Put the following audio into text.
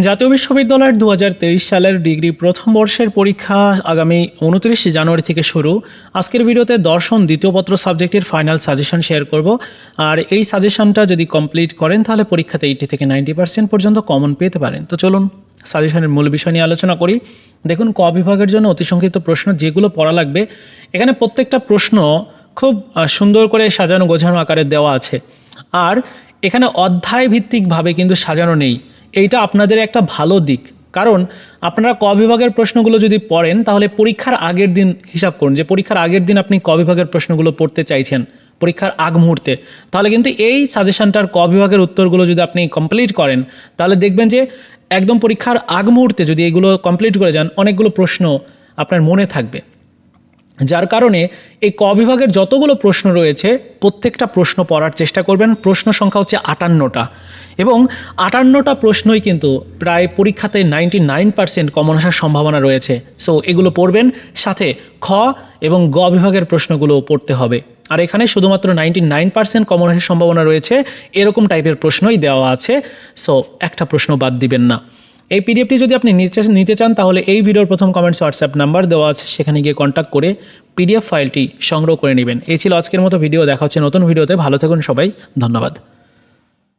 জাতীয় বিশ্ববিদ্যালয়ের দু হাজার তেইশ সালের ডিগ্রি প্রথম বর্ষের পরীক্ষা আগামী উনত্রিশে জানুয়ারি থেকে শুরু। আজকের ভিডিওতে দর্শন, দ্বিতীয় পত্র সাবজেক্টের ফাইনাল সাজেশন শেয়ার করব। আর এই সাজেশনটা যদি কমপ্লিট করেন, তাহলে পরীক্ষাতে এইটি থেকে নাইনটি পার্সেন্ট পর্যন্ত কমন পেতে পারেন। তো চলুন সাজেশনের মূল বিষয় নিয়ে আলোচনা করি। দেখুন, ক বিভাগের জন্য অতি সংক্ষিপ্ত প্রশ্ন, যেগুলো পড়া লাগবে। এখানে প্রত্যেকটা প্রশ্ন খুব সুন্দর করে সাজানো গোছানো আকারে দেওয়া আছে। আর এখানে অধ্যায় ভিত্তিকভাবে কিন্তু সাজানো নেই। এইটা আপনাদের একটা ভালো দিক। কারণ আপনারা ক বিভাগের প্রশ্নগুলো যদি পড়েন, তাহলে পরীক্ষার আগের দিন হিসাব করুন, যে পরীক্ষার আগের দিন আপনি ক বিভাগের প্রশ্নগুলো পড়তে চাইছেন, পরীক্ষার আগ মুহূর্তে। তাহলে কিন্তু এই সাজেশনটার ক বিভাগের উত্তরগুলো যদি আপনি কমপ্লিট করেন, তাহলে দেখবেন যে একদম পরীক্ষার আগ মুহূর্তে যদি এগুলো কমপ্লিট করে যান, অনেকগুলো প্রশ্ন আপনার মনে থাকবে। যার কারণে এই ক বিভাগের যতগুলো প্রশ্ন রয়েছে, প্রত্যেকটা প্রশ্ন পড়ার চেষ্টা করবেন। প্রশ্ন সংখ্যা হচ্ছে আটান্নটা। এবং আটান্নটা প্রশ্নই কিন্তু প্রায় পরীক্ষাতে নাইনটি নাইন পার্সেন্ট কমন আসার সম্ভাবনা রয়েছে। সো এগুলো পড়বেন। সাথে খ এবং গ বিভাগের প্রশ্নগুলো পড়তে হবে। আর এখানে শুধুমাত্র নাইনটি নাইন পার্সেন্ট কমন আসার সম্ভাবনা রয়েছে। এরকম টাইপের প্রশ্নই দেওয়া আছে। সো একটা প্রশ্ন বাদ দিবেন না। এই পিডিএফটি যদি আপনি নিতে নিতে চান, তাহলে এই ভিডিওর প্রথম কমেন্টস হোয়াটসঅ্যাপ নাম্বার দেওয়া আছে, সেখানে গিয়ে কন্ট্যাক্ট করে পিডিএফ ফাইলটি সংগ্রহ করে নেবেন। এই ছিল আজকের মতো ভিডিও দেখা হচ্ছে নতুন ভিডিওতে ভালো থাকুন সবাই, ধন্যবাদ।